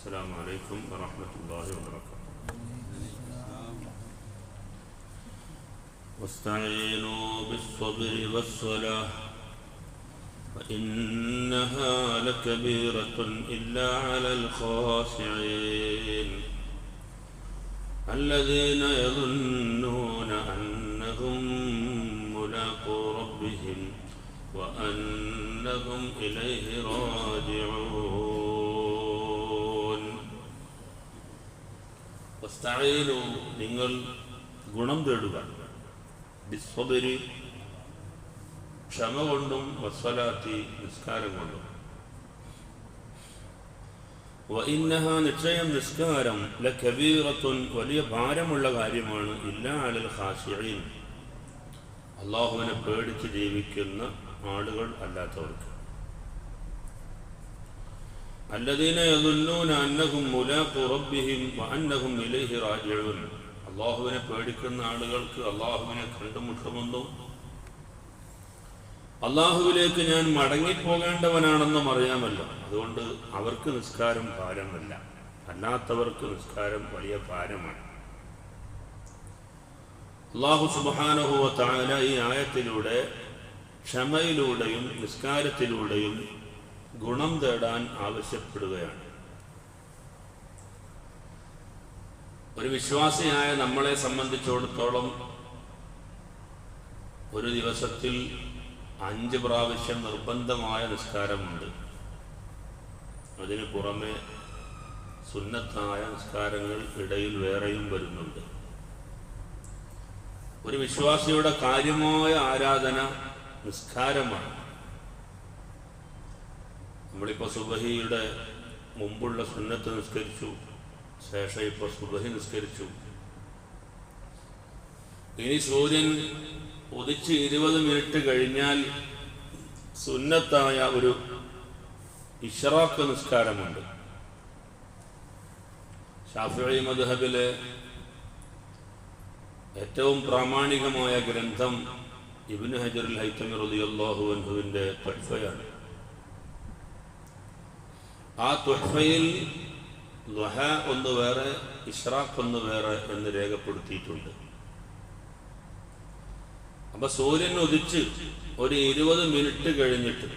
السلام عليكم ورحمة الله وبركاته. واستعينوا بالصبر والصلاة فإنها لكبيرة إلا على الخاشعين. الذين يظنون أنهم ملاقو ربهم وأنهم إليه راجعون. വസ്തായിലോ നിങ്ങൾ ഗുണം തേടുക. ബിസ്വബരി ക്ഷമ കൊണ്ടും വസ്വലാത്തി നിസ്കാരം കൊണ്ടും. വഇന്നഹ നിശ്ചയം നിസ്കാരം ലഖബീറത്തുൻ വലിയ ഭാരമുള്ള കാര്യമാണ് ഇല്ലാ അലൽ ഖാശിഈൻ. അള്ളാഹുവിനെ പേടിച്ച് ജീവിക്കുന്ന ആളുകൾ അല്ലാത്തവർക്ക്. അള്ളാഹുവിനെ പേടിക്കുന്ന ആളുകൾക്ക് അള്ളാഹുവിനെ കണ്ടുമുട്ടുമെന്നും അള്ളാഹുവിലേക്ക് ഞാൻ മടങ്ങിപ്പോകേണ്ടവനാണെന്നും അറിയാമല്ലോ. അതുകൊണ്ട് അവർക്ക് നിസ്കാരം ഭാരമല്ല. അല്ലാത്തവർക്ക് നിസ്കാരം വലിയ ഭാരമാണ്. അള്ളാഹു സുബാനഹുവ താല ഈ ആയത്തിലൂടെ ക്ഷമയിലൂടെയും നിസ്കാരത്തിലൂടെയും ഗുണം തേടാൻ ആവശ്യപ്പെടുകയാണ്. ഒരു വിശ്വാസിയായ നമ്മളെ സംബന്ധിച്ചിടത്തോളം ഒരു ദിവസത്തിൽ അഞ്ച് പ്രാവശ്യം നിർബന്ധമായ നിസ്കാരമുണ്ട്. അതിന് പുറമെ സുന്നത്തായ നിസ്കാരങ്ങൾ ഇടയിൽ വേറെയും വരുന്നുണ്ട്. ഒരു വിശ്വാസിയുടെ കാര്യമായ ആരാധന നിസ്കാരമാണ്. നമ്മളിപ്പോൾ സുബഹിയുടെ മുമ്പുള്ള സുന്നത്ത് നിസ്കരിച്ചു ശേഷം ഇപ്പോൾ സുബഹി നിസ്കരിച്ചു. ഇനി സൂര്യൻ ഉദിച്ച് ഇരുപത് മിനിറ്റ് കഴിഞ്ഞാൽ സുന്നത്തായ ഒരു ഇഷറാക്ക് നിസ്കാരമുണ്ട്. ഷാഫി മദ്ഹബിലെ ഏറ്റവും പ്രാമാണികമായ ഗ്രന്ഥം ഇബിന് ഹജറുൽ ഹൈത്തമി അൻഹുവിന്റെ തുഹ്ഫയാണ് ആ തുഹ്ഫയിൽ ലുഹ ഒന്ന് വേറെ ഇഷ്റാഖ് ഒന്ന് വേറെ എന്ന് രേഖപ്പെടുത്തിയിട്ടുണ്ട്. അപ്പൊ സൂര്യൻ ഉദിച്ച് ഒരു ഇരുപത് മിനിറ്റ് കഴിഞ്ഞിട്ട്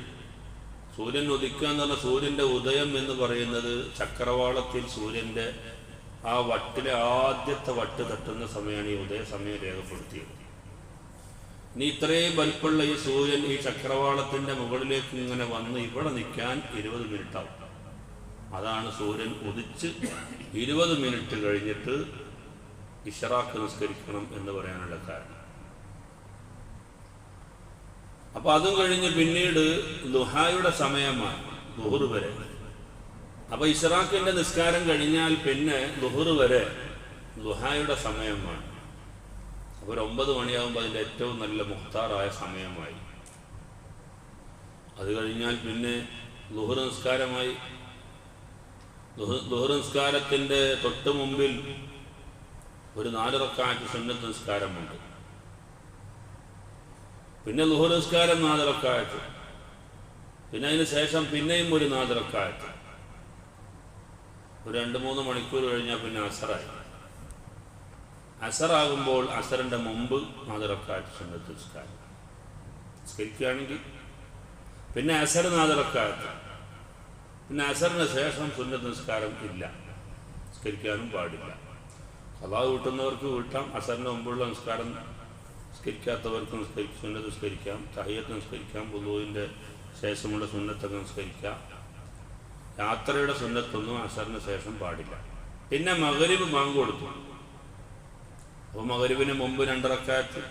സൂര്യൻ ഉദിക്കുക എന്ന് പറഞ്ഞാൽ സൂര്യന്റെ ഉദയം എന്ന് പറയുന്നത് ചക്രവാളത്തിൽ സൂര്യന്റെ ആ വട്ടിലെ ആദ്യത്തെ വട്ട് തട്ടുന്ന സമയമാണ് ഈ ഉദയ സമയം രേഖപ്പെടുത്തിയത്. ഇനി ഇത്രയും വലിപ്പുള്ള ഈ സൂര്യൻ ഈ ചക്രവാളത്തിന്റെ മുകളിലേക്ക് ഇങ്ങനെ വന്ന് ഇവിടെ നിൽക്കാൻ ഇരുപത് മിനിറ്റ് ആവും അതാണ് സൂര്യൻ ഉദിച്ച് ഇരുപത് മിനിറ്റ് കഴിഞ്ഞിട്ട് ഇഷറാക്ക് നിസ്കരിക്കണം എന്ന് പറയാനുള്ള കാരണം. അപ്പൊ അതും കഴിഞ്ഞ് പിന്നീട് ലുഹായുടെ സമയമാണ് ലുഹുർ വരെ. അപ്പൊ ഇഷറാക്കിന്റെ നിസ്കാരം കഴിഞ്ഞാൽ പിന്നെ ലുഹുർ വരെ ലുഹായുടെ സമയമാണ്. അപ്പൊ ഒരു ഒമ്പത് മണിയാകുമ്പോൾ അതിന്റെ ഏറ്റവും നല്ല മുഖ്താറായ സമയമായി. അത് കഴിഞ്ഞാൽ പിന്നെ ലുഹുർ നിസ്കാരമായി ലുഹുർ നിസ്കാരത്തിന്റെ തൊട്ട് മുമ്പിൽ ഒരു നാലിറക്കാറ്റ് സുന്നത്ത് നിസ്കാരമുണ്ട് പിന്നെ ലുഹുർ നിസ്കാരം നാലിറക്കാറ്റ്. പിന്നെ അതിന് ശേഷം പിന്നെയും ഒരു നാല് നാലിറക്കാറ്റ്. ഒരു രണ്ട് മൂന്ന് മണിക്കൂർ കഴിഞ്ഞാൽ പിന്നെ അസറായി. അസറാകുമ്പോൾ അസറിന്റെ മുമ്പ് നാദിറക്കാറ്റ് സുന്നത്ത് നിസ്കാരം നിസ്കരിക്കുകയാണെങ്കിൽ പിന്നെ അസർ നാദിറക്കാറ്റ് പിന്നെ അസറിന് ശേഷം സുന്നത്ത് നിസ്കാരം ഇല്ല. നിസ്കരിക്കാനും പാടില്ല. കലാ വീട്ടുന്നവർക്ക് വീട്ടാം. അസറിന് മുമ്പുള്ള നിസ്കാരം നിസ്കരിക്കാത്തവർക്ക് നിസ്കരിക്കും സുന്നത്ത് നിസ്കരിക്കാം. തഹയ്യത്ത് നിസ്കരിക്കാം. ബുധുവിന്റെ ശേഷമുള്ള സുന്നത്തൊക്കെ നിസ്കരിക്കാം. യാത്രയുടെ സുന്നത്തൊന്നും അസറിന് ശേഷം പാടില്ല. പിന്നെ മകരിവ് ബാങ്ക് കൊടുത്തു. അപ്പോൾ മകരിബിന് മുമ്പ് രണ്ടിറക്കാത്ത്.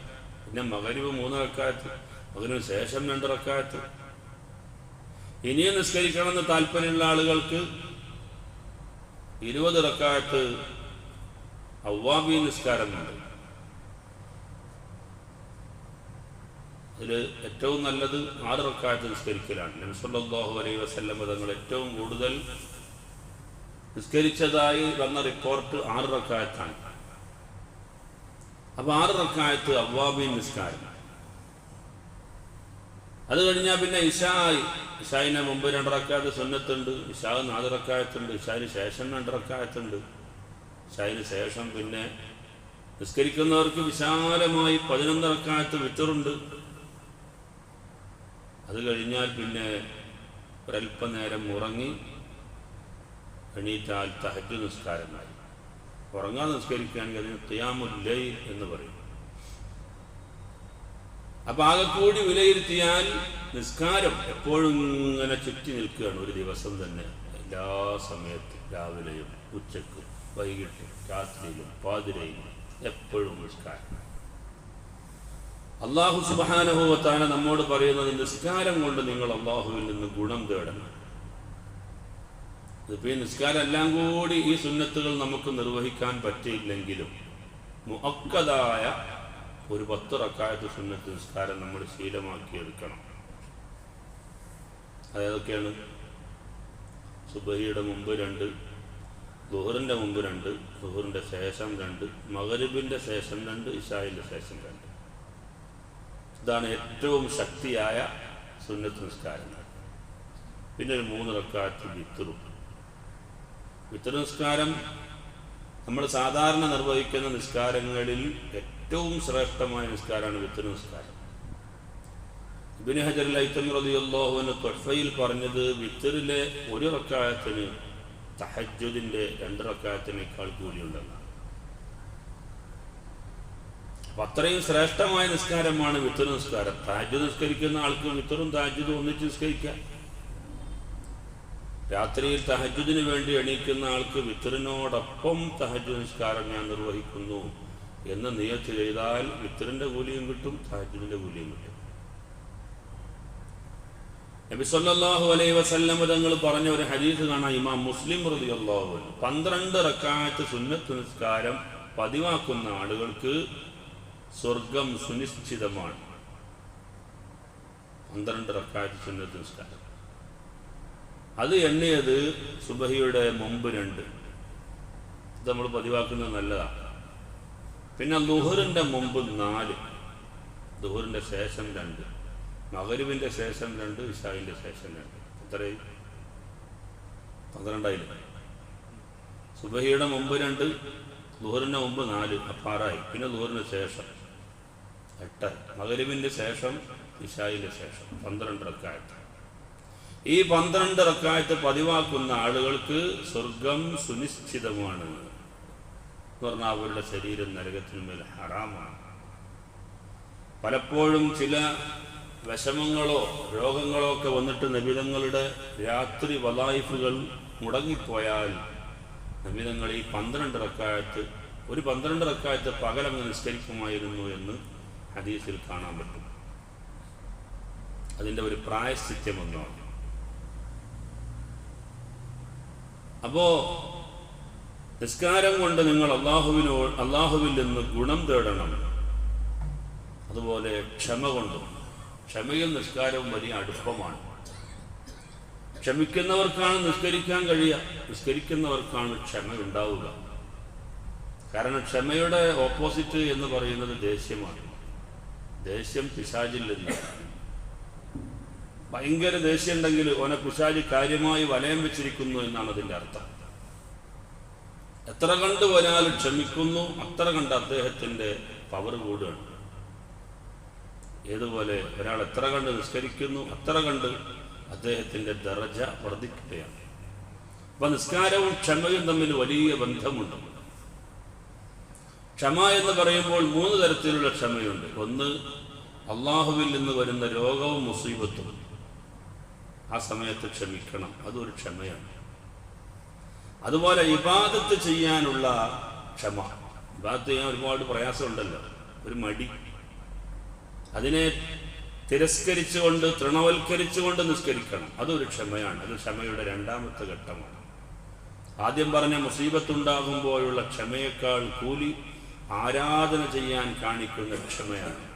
പിന്നെ മകരിവ് മൂന്നിറക്കാത്ത്. അതിനു ശേഷം രണ്ടിറക്കാറ്റ് ഇനിയും നിസ്കരിക്കണമെന്ന് താല്പര്യമുള്ള ആളുകൾക്ക് ഇരുപത് റക്കാറ്റ് അവ്വാബി നിസ്കാരമുണ്ട്. അതിൽ ഏറ്റവും നല്ലത് ആറ് റക്കാറ്റ് നിസ്കരിക്കലാണ്. നബിസല്ലാഹു അലൈഹി വസല്ലം തങ്ങൾ ഏറ്റവും കൂടുതൽ നിസ്കരിച്ചതായി വന്ന റിപ്പോർട്ട് ആറ് റക്കായത്താണ് അപ്പൊ ആറ് റക്കായത്ത് അവ്വാബി നിസ്കാരം. അത് കഴിഞ്ഞാൽ പിന്നെ ഇഷായി ഇഷായിനെ മുമ്പ് രണ്ടറക്കാത്ത സുന്നത്തുണ്ട്. ഇഷാ നാലിറക്കായത്തുണ്ട്. ഇഷായിന് ശേഷം രണ്ടറക്കായത്തുണ്ട്. ഇഷായിന് ശേഷം പിന്നെ നിസ്കരിക്കുന്നവർക്ക് വിശാലമായി പതിനൊന്നിറക്കായത്ത് വിത്തറുണ്ട് അത് കഴിഞ്ഞാൽ പിന്നെ ഒരല്പനേരം ഉറങ്ങി എണീറ്റാൽ തഹജ് നിസ്കാരമായി. ഉറങ്ങാതെ നിസ്കരിക്കുകയാണെങ്കിൽ അതിന് തിയാമുല്ലൈ എന്ന് പറയും. അപ്പൊ ആകെ കൂടി വിലയിരുത്തിയാൽ നിസ്കാരം എപ്പോഴും ഇങ്ങനെ ചുറ്റി നിൽക്കുകയാണ് ഒരു ദിവസം തന്നെ. എല്ലാ സമയത്തും രാവിലെയും ഉച്ചക്കും വൈകിട്ടും രാത്രിയിലും പാതിരയിലും എപ്പോഴും നിസ്കാരം. അള്ളാഹു സുബാനുഭവത്താണ് നമ്മോട് പറയുന്നത് നിസ്കാരം കൊണ്ട് നിങ്ങൾ അള്ളാഹുവിൽ നിന്ന് ഗുണം തേടണം. ഇതിപ്പോ ഈ നിസ്കാരം എല്ലാം കൂടി ഈ സുന്നത്തുകൾ നമുക്ക് നിർവഹിക്കാൻ പറ്റിയില്ലെങ്കിലും മുഅക്കതായ ഒരു പത്ത് റക്കായത്ത് സുന്നത്ത് നിസ്കാരം നമ്മൾ ശീലമാക്കിയെടുക്കണം അതേതൊക്കെയാണ്? സുബഹിയുടെ മുമ്പ് രണ്ട് ദുഹറിന്റെ മുമ്പ് രണ്ട് ദുഹറിന്റെ ശേഷം രണ്ട് മകരുബിന്റെ ശേഷം രണ്ട് ഇഷായിന്റെ ശേഷം രണ്ട്. ഇതാണ് ഏറ്റവും ശക്തിയായ സുന്നത്ത് നിസ്കാരങ്ങൾ. പിന്നെ ഒരു മൂന്ന് റക്കാത്ത് വിത്തറും വിത്തർ നിസ്കാരം നമ്മൾ സാധാരണ നിർവഹിക്കുന്ന നിസ്കാരങ്ങളിൽ ഏറ്റവും ശ്രേഷ്ഠമായ നിസ്കാരമാണ് വിത്ത് നിസ്കാരം. ഇബിന് ഹജർ ലൈത്തം റതിയുള്ളാഹുവിന് തൊഫയിൽ പറഞ്ഞത് വിത്തറിലെ ഒരു റക്കായത്തിന് തഹജുദിന്റെ രണ്ട് റക്കായത്തിനേക്കാൾ കൂലിയുണ്ടെന്നാണ്. അപ്പൊ അത്രയും ശ്രേഷ്ഠമായ നിസ്കാരമാണ് വിത്തർ നിസ്കാരം. താജ് നിസ്കരിക്കുന്ന ആൾക്ക് വിത്തറും താജുദും ഒന്നിച്ച് നിസ്കരിക്കാം. രാത്രിയിൽ തഹജുദിന് വേണ്ടി എണീക്കുന്ന ആൾക്ക് വിത്തറിനോടൊപ്പം തഹജു നിസ്കാരം ഞാൻ നിർവഹിക്കുന്നു. എന്ന് നിയത്ത് ചെയ്താൽ വിത്തറിന്റെ കൂലിയും കിട്ടും തഹജുദിന്റെ കൂലിയും കിട്ടും. നബി സല്ലല്ലാഹു അലൈഹി വസല്ലം തങ്ങൾ പറഞ്ഞ ഒരു ഹദീസ് കാണാം ഇമാം മുസ്ലിം റളിയല്ലാഹു അൻഹു. പന്ത്രണ്ട് റക്കാറ്റ് സുന്നത്ത് നിസ്കാരം പതിവാക്കുന്ന ആളുകൾക്ക് സ്വർഗം സുനിശ്ചിതമാണ്. പന്ത്രണ്ട് റക്കാറ്റ് സുന്നത്ത് നിസ്കാരം. അത് എണ്ണിയത് സുബഹിയുടെ മുമ്പ് രണ്ട്. നമ്മൾ പതിവാക്കുന്നത് നല്ലതാണ് പിന്നെ ലുഹറിന്റെ മുമ്പ് നാല്. ദുഹറിന്റെ ശേഷം രണ്ട്. മകരുവിന്റെ ശേഷം രണ്ട് ഇഷാവിന്റെ ശേഷം രണ്ട്. എത്രയും പന്ത്രണ്ടായിരം സുബഹിയുടെ മുമ്പ് രണ്ട് ലുഹറിന്റെ മുമ്പ് നാല്. അപ്പാറായി പിന്നെ ലുഹറിന് ശേഷം എട്ട് മകരുവിന്റെ ശേഷം ഇഷായിന്റെ ശേഷം. പന്ത്രണ്ട് റക്കായത്ത്. ഈ പന്ത്രണ്ട് റക്കായത്ത് പതിവാക്കുന്ന ആളുകൾക്ക് സ്വർഗം സുനിശ്ചിതമാണ്. എന്ന് അവരുടെ ശരീരം നരകത്തിനുമേൽ ഹറാമാണ്. പലപ്പോഴും ചില വിഷമങ്ങളോ രോഗങ്ങളോ ഒക്കെ വന്നിട്ട് നബിതങ്ങളുടെ രാത്രി വലായിഫുകൾ മുടങ്ങിപ്പോയാൽ നബിതങ്ങൾ ഈ പന്ത്രണ്ട് റക്കായത്ത് ഒരു പന്ത്രണ്ട് റക്കായത്ത് പകലങ്ങ് നിസ്കരിക്കുമായിരുന്നു എന്ന് ഹദീസിൽ കാണാൻ പറ്റും. അതിന്റെ ഒരു പ്രായശ്ചിത്യമൊന്നാണ് അപ്പോ നിസ്കാരം കൊണ്ട് നിങ്ങൾ അള്ളാഹുവിനോ അള്ളാഹുവിൽ നിന്ന് ഗുണം തേടണം. അതുപോലെ ക്ഷമ കൊണ്ടും. ക്ഷമയും നിസ്കാരവും വലിയ അടുപ്പമാണ്. ക്ഷമിക്കുന്നവർക്കാണ് നിസ്കരിക്കാൻ കഴിയുക. നിസ്കരിക്കുന്നവർക്കാണ് ക്ഷമ ഉണ്ടാവുക. കാരണം ക്ഷമയുടെ ഓപ്പോസിറ്റ് എന്ന് പറയുന്നത് ദേഷ്യമാണ്. ദേഷ്യം പിശാചിൽ നിന്ന് ഭയങ്കര ദേഷ്യം ഉണ്ടെങ്കിൽ ഓനെ പിശാചി കാര്യമായി വലയം വെച്ചിരിക്കുന്നു എന്നാണ് അതിന്റെ അർത്ഥം. എത്ര കണ്ട് ഒരാൾ ക്ഷമിക്കുന്നു അത്ര കണ്ട് അദ്ദേഹത്തിന്റെ പവർ കൂടുകയാണ്. ഏതുപോലെ ഒരാൾ എത്ര കണ്ട് നിസ്കരിക്കുന്നു അത്ര കണ്ട് അദ്ദേഹത്തിന്റെ ദറജ വർദ്ധിക്കുകയാണ്. അപ്പൊ നിസ്കാരവും ക്ഷമയും തമ്മിൽ വലിയ ബന്ധമുണ്ട്. ക്ഷമ എന്ന് പറയുമ്പോൾ മൂന്ന് തരത്തിലുള്ള ക്ഷമയുണ്ട്. ഒന്ന് അള്ളാഹുവിൽ നിന്ന് വരുന്ന രോഗവും മുസീബത്തും. ആ സമയത്ത് ക്ഷമിക്കണം അതൊരു ക്ഷമയാണ്. അതുപോലെ ഇബാദത്ത് ചെയ്യാനുള്ള ക്ഷമ. ഇബാദത്ത് ചെയ്യാൻ ഒരുപാട് പ്രയാസമുണ്ടല്ലോ. ഒരു മടി. അതിനെ തിരസ്കരിച്ചുകൊണ്ട് തൃണവൽക്കരിച്ചുകൊണ്ട് നിസ്കരിക്കണം. അതൊരു ക്ഷമയാണ്. അത് ക്ഷമയുടെ രണ്ടാമത്തെ ഘട്ടമാണ്. ആദ്യം പറഞ്ഞ മുസീബത്തുണ്ടാകുമ്പോഴുള്ള ക്ഷമയേക്കാൾ കൂലി ആരാധന ചെയ്യാൻ കാണിക്കുന്ന ക്ഷമയാണ്.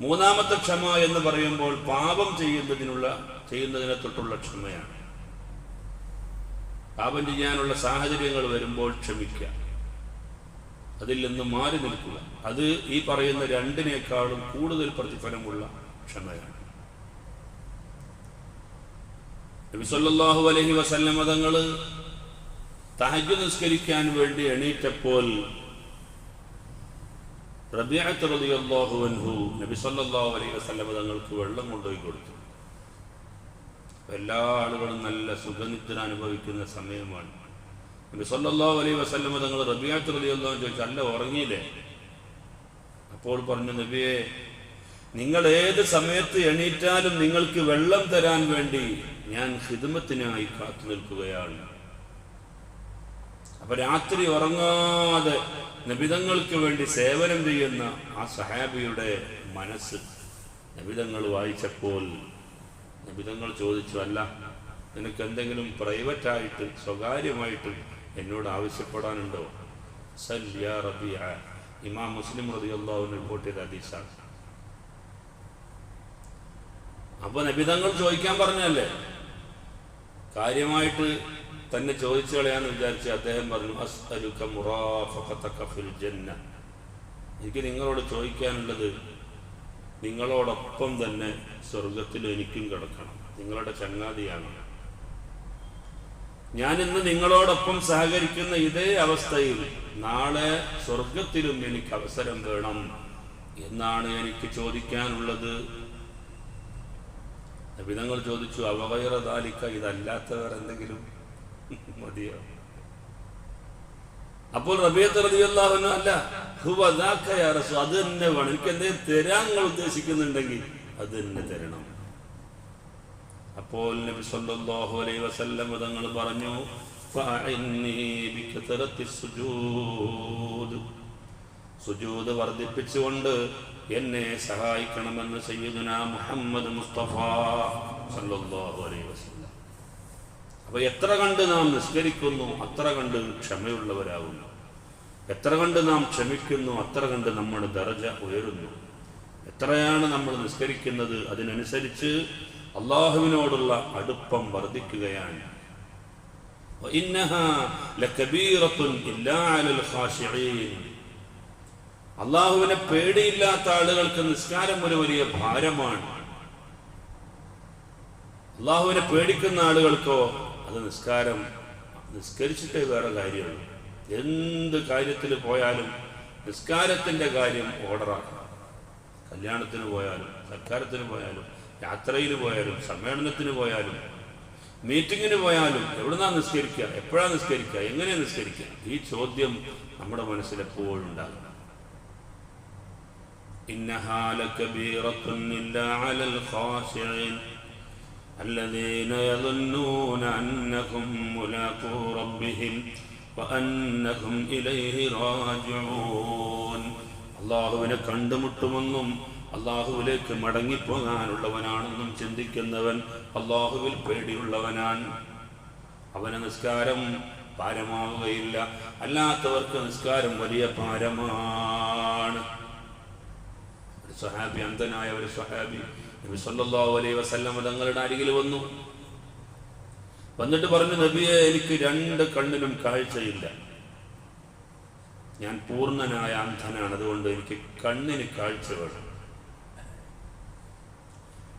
മൂന്നാമത്തെ ക്ഷമ എന്ന് പറയുമ്പോൾ പാപം ചെയ്യുന്നതിനുള്ള ചെയ്യുന്നതിനെ തൊട്ടുള്ള ക്ഷമയാണ്. പാപം ചെയ്യാനുള്ള സാഹചര്യങ്ങൾ വരുമ്പോൾ ക്ഷമിക്കുക. അതിൽ നിന്ന് മാറി നിൽക്കുക. അത് ഈ പറയുന്ന രണ്ടിനേക്കാളും കൂടുതൽ പ്രതിഫലമുള്ള ക്ഷമയാണ്. നബിസല്ലാഹു അലഹി വസല്ല തങ്ങൾ തഹജ് നിസ്കരിക്കാൻ വേണ്ടി എണീറ്റപ്പോൾ റബിയത്ത് റളിയല്ലാഹു അൻഹു നബി സല്ലല്ലാഹു അലൈഹി വസല്ലമ തങ്ങൾക്ക് വെള്ളം കൊണ്ടുപോയി കൊടുത്തു. എല്ലാ ആളുകളും നല്ല സുഖനിദ്ര അനുഭവിക്കുന്ന സമയമാണ്. നബി സല്ലല്ലാഹു അലൈഹി വസല്ലമ തങ്ങൾ റബിയത്ത് റളിയല്ലാഹു ചോദിച്ചു അല്ല ഉറങ്ങിയില്ലേ? അപ്പോൾ പറഞ്ഞു നബിയെ നിങ്ങൾ ഏത് സമയത്ത് എണീറ്റാലും നിങ്ങൾക്ക് വെള്ളം തരാൻ വേണ്ടി ഞാൻ ഹിദമത്തിനായി കാത്തു നിൽക്കുകയാണ്. അപ്പൊ രാത്രി ഉറങ്ങാതെ നബിതങ്ങൾക്ക് വേണ്ടി സേവനം ചെയ്യുന്ന ആ സഹാബിയുടെ മനസ്സ് നബിതങ്ങൾ വായിച്ചപ്പോൾ നബിതങ്ങൾ ചോദിച്ചു അല്ല നിനക്ക് എന്തെങ്കിലും പ്രൈവറ്റായിട്ട് സ്വകാര്യമായിട്ട് എന്നോട് ആവശ്യപ്പെടാനുണ്ടോ? റബിയ. ഇമാം മുസ്ലിം അൻഹു റിപ്പോർട്ട് ചെയ്ത ഹദീസാണ്. അപ്പൊ നബിതങ്ങൾ ചോദിക്കാൻ പറഞ്ഞല്ലേ കാര്യമായിട്ട് തന്നെ ചോദിച്ചു കളയാന്ന് വിചാരിച്ച് അദ്ദേഹം പറഞ്ഞു മുറാഫഖതക ഫിൽ ജന്ന. എനിക്ക് നിങ്ങളോട് ചോദിക്കാനുള്ളത് നിങ്ങളോടൊപ്പം തന്നെ സ്വർഗത്തിൽ എനിക്കും കിടക്കണം. നിങ്ങളുടെ ചങ്ങാതിയാണ്. ഞാൻ ഇന്ന് നിങ്ങളോടൊപ്പം സഹകരിക്കുന്ന ഇതേ അവസ്ഥയിൽ നാളെ സ്വർഗത്തിലും എനിക്ക് അവസരം വേണം എന്നാണ് എനിക്ക് ചോദിക്കാനുള്ളത്. നബിതങ്ങൾ ചോദിച്ചു അവകൈറദാലിക്ക ഇതല്ലാത്തവർ എന്തെങ്കിലും? മതിയോ? അപ്പോൾ റബിയത്ത് റബിയല്ലാഹുനു അല്ല ഹുവ ദാക യാ റസൂ അത് തന്നെ വേണം. എനിക്ക് എന്തെങ്കിലും തരാൻ നിങ്ങൾ ഉദ്ദേശിക്കുന്നുണ്ടെങ്കിൽ അത് തന്നെ തരണം. അപ്പോൾ നബി സല്ലല്ലാഹു അലൈഹി വസല്ലം തങ്ങൾ പറഞ്ഞു സുജൂദ്. വർദ്ധിപ്പിച്ചുകൊണ്ട് എന്നെ സഹായിക്കണമെന്ന് സയ്യിദുന മുഹമ്മദ് മുസ്തഫ സല്ലല്ലാഹു അലൈഹി വസല്ലം. അപ്പൊ എത്ര കണ്ട് നാം നിസ്കരിക്കുന്നു അത്ര കണ്ട് ക്ഷമയുള്ളവരാകുന്നു. എത്ര കണ്ട് നാം ക്ഷമിക്കുന്നു അത്ര കണ്ട് നമ്മുടെ ദർജ ഉയരുന്നു. എത്രയാണ് നമ്മൾ നിസ്കരിക്കുന്നത്? അതിനനുസരിച്ച് അള്ളാഹുവിനോടുള്ള അടുപ്പം വർദ്ധിക്കുകയാണ്. അള്ളാഹുവിനെ പേടിയില്ലാത്ത ആളുകൾക്ക് നിസ്കാരം ഒരു വലിയ ഭാരമാണ്. അള്ളാഹുവിനെ പേടിക്കുന്ന ആളുകൾക്കോ അത് നിസ്കാരം നിസ്കരിച്ചിട്ടേ വേറെ കാര്യമാണ് എന്ത് കാര്യത്തിൽ പോയാലും നിസ്കാരത്തിന്റെ കാര്യം ഓർഡറാക്കണം കല്യാണത്തിന് പോയാലും സർക്കാരത്തിന് പോയാലും യാത്രയിൽ പോയാലും സമ്മേളനത്തിന് പോയാലും മീറ്റിങ്ങിന് പോയാലും എവിടുന്നാ നിസ്കരിക്കുക? എപ്പോഴാണ് നിസ്കരിക്കുക? എങ്ങനെ നിസ്കരിക്കുക? ഈ ചോദ്യം നമ്മുടെ മനസ്സിൽ എപ്പോഴും ഉണ്ടാകും ഇന്നഹാലക്കബീറത്തുന്നില്ല അലൽ ഖാശിഈൻ الذين يظنون أنهم ملاقو ربهم وأنهم إليه راجعون അള്ളാഹുവിനെ കണ്ടുമുട്ടുമെന്നും അള്ളാഹുവിലേക്ക് മടങ്ങിപ്പോകാനുള്ളവനാണെന്നും ചിന്തിക്കുന്നവൻ അള്ളാഹുവിൽ പേടിയുള്ളവനാണ് അവന് നിസ്കാരം ഭാരമാവുകയില്ല അല്ലാത്തവർക്ക് നിസ്കാരം വലിയ ഭാരമാണ് ഒരു സ്വഹാബി അന്ധനായ ഒരു സ്വഹാബി വസല്ലം തങ്ങളുടെ അരികിൽ വന്നു. വന്നിട്ട് പറഞ്ഞു നബിയെ എനിക്ക് രണ്ട് കണ്ണിലും കാഴ്ചയില്ല. ഞാൻ പൂർണനായ അന്ധനാണ്. അതുകൊണ്ട് എനിക്ക് കണ്ണിന് കാഴ്ച വേണം.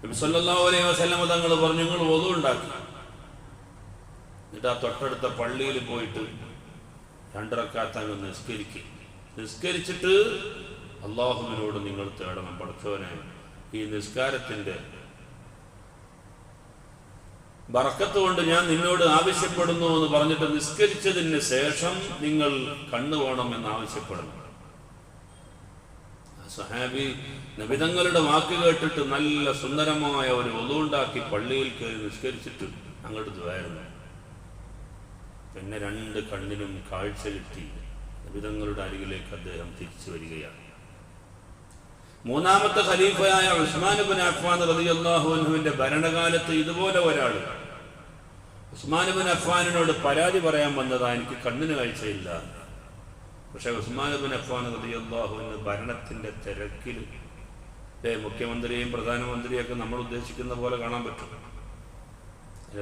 നബി സല്ലല്ലാഹു അലൈഹി വസല്ലം തങ്ങൾ പറഞ്ഞു നിങ്ങൾ ഒതു ഉണ്ടാക്കി. എന്നിട്ട് ആ തൊട്ടടുത്ത പള്ളിയിൽ പോയിട്ട് രണ്ടിറക്കാത്തങ്ങ് നിസ്കരിക്കും. നിസ്കരിച്ചിട്ട് അള്ളാഹുവിനോട് നിങ്ങൾ തേടണം പഠിച്ചവനെ ഈ നിസ്കാരത്തിന്റെ ബറക്കത്ത് കൊണ്ട് ഞാൻ നിന്നോട് ആവശ്യപ്പെടുന്നു എന്ന് പറഞ്ഞിട്ട് നിസ്കരിച്ചതിന് ശേഷം നിങ്ങൾ കണ്ണു വേണം എന്ന് ആവശ്യപ്പെടണം ആ സഹാബി നബിതങ്ങളുടെ വാക്ക് കേട്ടിട്ട് നല്ല സുന്ദരമായ ഒരു ഒതുണ്ടാക്കി പള്ളിയിൽ കയറി നിസ്കരിച്ചിട്ട് അങ്ങോട്ട് ദ്വാരുന്നു പിന്നെ രണ്ട് കണ്ണിനും കാഴ്ച കിട്ടി. നബിതങ്ങളുടെ അരികിലേക്ക് അദ്ദേഹം തിരിച്ചു വരികയാണ്. മൂന്നാമത്തെ ഖലീഫയായ ഉസ്മാൻ ബിൻ അഫ്ഫാൻ റളിയല്ലാഹു അൻഹുവിന്റെ ഭരണകാലത്ത് ഇതുപോലെ ഒരാൾ. ഉസ്മാൻ ബിൻ അഫ്വാനിനോട് പരാതി പറയാൻ വന്നതാ എനിക്ക് കണ്ണിന് കാഴ്ചയില്ല. പക്ഷെ ഉസ്മാൻ ബിൻ അഫ്ഫാൻ റളിയല്ലാഹു അൻഹു ഭരണത്തിന്റെ തിരക്കിൽ മുഖ്യമന്ത്രിയും മുഖ്യമന്ത്രിയെയും പ്രധാനമന്ത്രിയൊക്കെ നമ്മൾ ഉദ്ദേശിക്കുന്ന പോലെ കാണാൻ പറ്റും.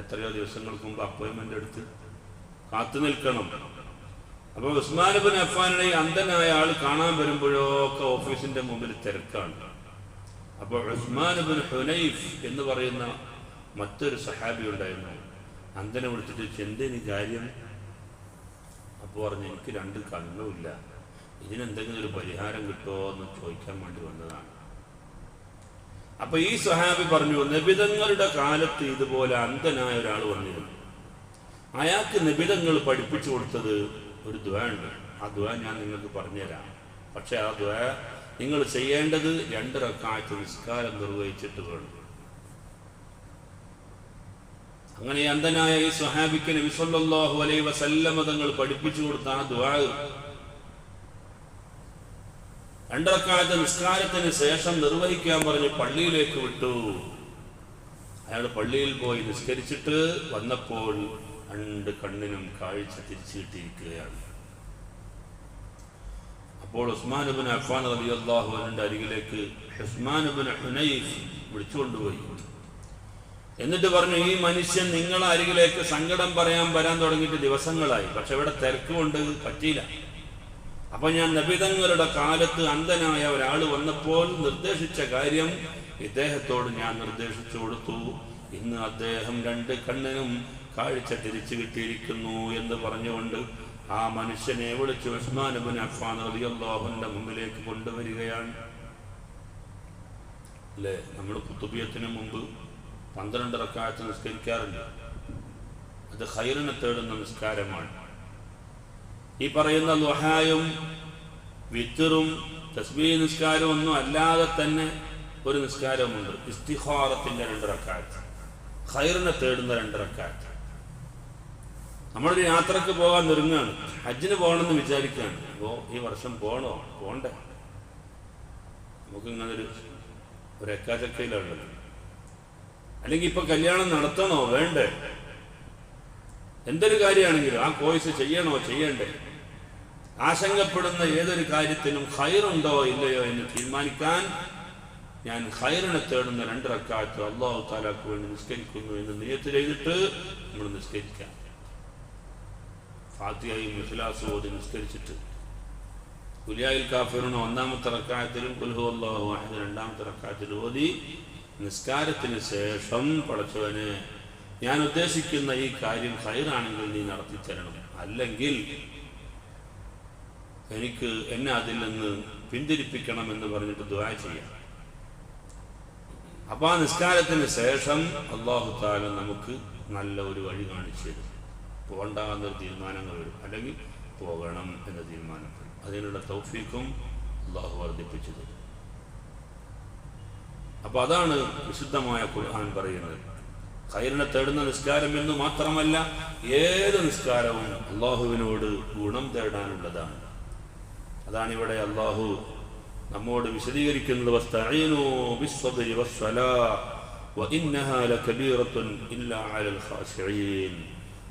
എത്രയോ ദിവസങ്ങൾക്ക് മുമ്പ് അപ്പോയിന്റ്മെന്റ് എടുത്ത് കാത്തു നിൽക്കണം. അപ്പൊ ഉസ്മാൻ ബിൻ അഫ്ഫാനിനെ ഈ അന്ധനായ ആൾ കാണാൻ വരുമ്പോഴൊക്കെ ഓഫീസിന്റെ മുമ്പിൽ തിരക്കാണ്. അപ്പോൾ ഉസ്മാൻ ബിൻ ഹുനൈഫ് എന്ന് പറയുന്ന മറ്റൊരു സഹാബി ഉണ്ടായിരുന്നു. അന്തനെ വിളിച്ചിട്ട് ചെന്തിന് കാര്യം? അപ്പോൾ പറഞ്ഞു എനിക്ക് രണ്ട് കണ്ണുമില്ല ഇതിനെന്തെങ്കിലും ഒരു പരിഹാരം കിട്ടുമോ എന്ന് ചോദിക്കാൻ വേണ്ടി വന്നതാണ്. അപ്പൊ ഈ സഹാബി പറഞ്ഞു നിബിതങ്ങളുടെ കാലത്ത് ഇതുപോലെ അന്ധനായ ഒരാൾ വന്നിരുന്നു. അയാൾക്ക് നിബിതങ്ങൾ പഠിപ്പിച്ചു കൊടുത്തത് ഒരു ദ്വ ഉണ്ട്. ആ ദ്വ ഞാൻ നിങ്ങൾക്ക് പറഞ്ഞുതരാം. പക്ഷെ ആ ദ്വ നിങ്ങൾ ചെയ്യേണ്ടത് രണ്ട് റക്കാഴ്ച നിസ്കാരം നിർവഹിച്ചിട്ട് വേണം. അങ്ങനെ അന്ധനായ ഈ സ്വഹാബിക്ക് നബി അലൈ വസല്ലമ തങ്ങൾ പഠിപ്പിച്ചു കൊടുത്ത ആ ദ്വാ രണ്ടറക്കാലത്തെ നിസ്കാരത്തിന് ശേഷം നിർവഹിക്കാൻ പറഞ്ഞ് പള്ളിയിലേക്ക് വിട്ടു. അയാൾ പള്ളിയിൽ പോയി നിസ്കരിച്ചിട്ട് വന്നപ്പോൾ രണ്ട് കണ്ണിനും കാഴ്ച തിരിച്ചു കിട്ടിയിരിക്കുകയാണ് അപ്പോൾ ഉസ്മാനുബിൻ അഫ്ഫാൻ റബി അൻഹുവിന്റെ അരികിലേക്ക് ഉസ്മാനുബിൻ ഹുനൈഫ് വിളിച്ചുകൊണ്ടുപോയി. എന്നിട്ട് പറഞ്ഞു ഈ മനുഷ്യൻ നിങ്ങളെ അരികിലേക്ക് സങ്കടം പറയാൻ വരാൻ തുടങ്ങിയിട്ട് ദിവസങ്ങളായി. പക്ഷെ ഇവിടെ തിരക്ക് കൊണ്ട് പറ്റിയില്ല. അപ്പൊ ഞാൻ നബിതങ്ങളുടെ കാലത്ത് അന്ധനായ ഒരാൾ വന്നപ്പോൾ നിർദ്ദേശിച്ച കാര്യം ഇദ്ദേഹത്തോട് ഞാൻ നിർദ്ദേശിച്ചു കൊടുത്തു. ഇന്ന് അദ്ദേഹം രണ്ട് കണ്ണിനും കാഴ്ച തിരിച്ചു കിട്ടിയിരിക്കുന്നു എന്ന് പറഞ്ഞുകൊണ്ട് ആ മനുഷ്യനെ വിളിച്ച് ഉസ്മാൻ ഇബ്നു അഫ്ഫാൻ റളിയല്ലാഹുവിന്റെ മുമ്പിലേക്ക് കൊണ്ടുവരികയാണ്. അല്ലേ? നമ്മൾ കുത്തുബിയത്തിന് മുമ്പ് പന്ത്രണ്ട് റക്കായത്ത് നിസ്കരിക്കാറുണ്ട്. അത് ഹൈറിനെ തേടുന്ന നിസ്കാരമാണ്. ഈ പറയുന്ന ലുഹായും വിത്തറും തസ്ബീ നിസ്കാരവും ഒന്നും അല്ലാതെ തന്നെ ഒരു നിസ്കാരമുണ്ട് ഇസ്തിഹാറത്തിന്റെ രണ്ട് റക്കായത്ത് ഹൈറിനെ തേടുന്ന രണ്ട് റക്കായത്ത് നമ്മളൊരു യാത്രയ്ക്ക് പോകാൻ ഒരുങ്ങാണ്. ഹജ്ജിന് പോകണമെന്ന് വിചാരിക്കുകയാണ് അപ്പോൾ ഈ വർഷം പോകണോ പോണ്ടേ. നമുക്ക് ഇങ്ങനൊരു ഒരു എക്കാചക്കയിലുള്ളത് അല്ലെങ്കിൽ ഇപ്പൊ കല്യാണം നടത്തണോ? വേണ്ടേ. എന്തൊരു കാര്യമാണെങ്കിലും ആ കോഴ്സ് ചെയ്യണോ? ചെയ്യണ്ടേ. ആശങ്കപ്പെടുന്ന ഏതൊരു കാര്യത്തിനും ഹൈറുണ്ടോ ഇല്ലയോ എന്ന് തീരുമാനിക്കാൻ ഞാൻ ഹൈറിനെ തേടുന്ന രണ്ട് അള്ളാഹു താലാക്ക് വേണ്ടി നിസ്കരിക്കുന്നു എന്ന് നിയത്ത് ചെയ്തിട്ട് നമ്മൾ നിസ്കരിക്കാം. ഫാത്തിഹയും ഇഖ്ലാസോട് നിസ്കരിച്ചിട്ട്. കുലിയായിൽ കാഫിറിന് ഒന്നാമത്തെ റക്കായത്തിലും കുൽഹു അള്ളാഹു അഹദ് രണ്ടാമത്തെ റക്കായത്തിൽ ഓതി നിസ്കാരത്തിന് ശേഷം പടച്ചവന് ഞാൻ ഉദ്ദേശിക്കുന്ന ഈ കാര്യം ഹൈറാണെങ്കിൽ നീ നടത്തി തരണം അല്ലെങ്കിൽ എനിക്ക് എന്നെ അതിൽ നിന്ന് പിന്തിരിപ്പിക്കണം എന്ന് പറഞ്ഞിട്ട് ദ്വാ ചെയ്യാം. അപ്പൊ ആ നിസ്കാരത്തിന് ശേഷം അള്ളാഹു താല നമുക്ക് നല്ല ഒരു വഴി കാണിച്ചു തരും. പോകണ്ട എന്നൊരു തീരുമാനങ്ങൾ വരും. അല്ലെങ്കിൽ പോകണം എന്ന തീരുമാനം. അതിനുള്ള തൗഫീഖും അള്ളാഹു വർദ്ധിപ്പിച്ചു തരും അപ്പൊ അതാണ് വിശുദ്ധമായ ഖുർആൻ പറയുന്നത്. ഖൈറിനെ തേടുന്ന നിസ്കാരം എന്ന് മാത്രമല്ല ഏത് നിസ്കാരവും അള്ളാഹുവിനോട് ഗുണം തേടാനുള്ളതാണ്. അതാണ് ഇവിടെ അള്ളാഹു നമ്മോട് വിശദീകരിക്കുന്നത് വസ്തഈനൂ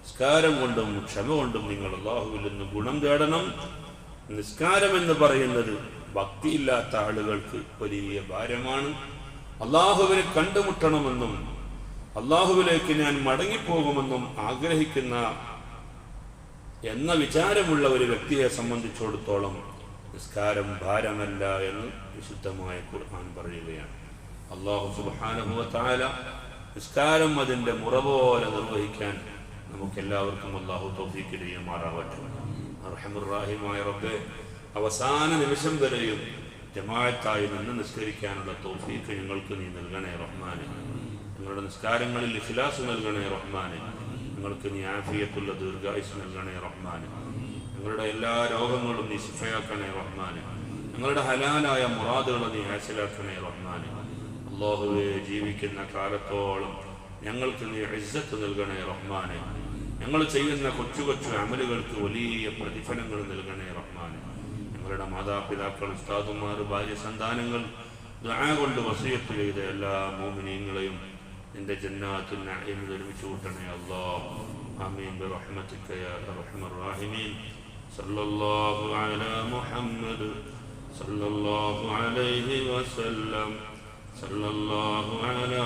നിസ്കാരം കൊണ്ടും ക്ഷമ കൊണ്ടും നിങ്ങൾ അള്ളാഹുവിൽ നിന്ന് ഗുണം തേടണം. നിസ്കാരം എന്ന് പറയുന്നത് ഭക്തിയില്ലാത്ത ആളുകൾക്ക് വലിയ ഭാരമാണ്. അള്ളാഹുവിനെ കണ്ടുമുട്ടണമെന്നും അള്ളാഹുവിലേക്ക് ഞാൻ മടങ്ങിപ്പോകുമെന്നും ആഗ്രഹിക്കുന്ന എന്ന വിചാരമുള്ള ഒരു വ്യക്തിയെ സംബന്ധിച്ചിടത്തോളം നിസ്കാരം ഭാരമല്ല എന്ന് വിശുദ്ധമായ ഖുർആൻ പറയുകയാണ്. അള്ളാഹു സുബാനുഭവത്തായ നിസ്കാരം അതിന്റെ മുറ പോലെ നിർവഹിക്കാൻ നമുക്കെല്ലാവർക്കും അള്ളാഹു തോഫിക്ക് ചെയ്യുമാറാവട്ടെ അർഹമുറാഹിമായ റബ്ബെ അവസാന നിമിഷം വരെയും ജമാഅത്തായി നിന്ന് നിസ്കരിക്കാനുള്ള തൗഫീഖ് ഞങ്ങൾക്ക് നീ നൽകണേ റഹ്മാനെ. നിങ്ങളുടെ നിസ്കാരങ്ങളിൽ ഇഖ്ലാസ് നൽകണേ റഹ്മാനെ. നിങ്ങൾക്ക് നീ ആഫിയത്തുള്ള ദീർഘായുസ് നൽകണേ റഹ്മാനെ. ഞങ്ങളുടെ എല്ലാ രോഗങ്ങളും നീ ശിഫയാക്കണേ റഹ്മാനെ. നിങ്ങളുടെ ഹലാലായ മുറാദുകൾ നീ ഹാസിലാക്കണേ റഹ്മാനെ. അള്ളാഹുവെ ജീവിക്കുന്ന കാലത്തോളം ഞങ്ങൾക്ക് നീ ഇസ്സത്ത് നൽകണേ റഹ്മാനെ. ഞങ്ങൾ ചെയ്യുന്ന കൊച്ചു കൊച്ചു അമലുകൾക്ക് വലിയ പ്രതിഫലങ്ങൾ നൽകണേ റഹ്മാൻ ഞങ്ങളുടെ മാതാപിതാക്കൾ ഉസ്താദുമാർ ഭാര്യ സന്താനങ്ങൾ ദുആ കൊണ്ട് വസിയത്ത് ചെയ്ത എല്ലാ മോമിനിയങ്ങളെയും നിന്റെ ജന്നാത്തിൽ നഈമിൽ ഒരുമിച്ച് കൂട്ടണേ അല്ലാഹ് ആമീൻ. ബിറഹ്മതിക യാ അർഹമർ റഹീമീൻ. സല്ലല്ലാഹു അലാ മുഹമ്മദ് സല്ലല്ലാഹു അലൈഹി വസല്ലം. സല്ലല്ലാഹു അലാ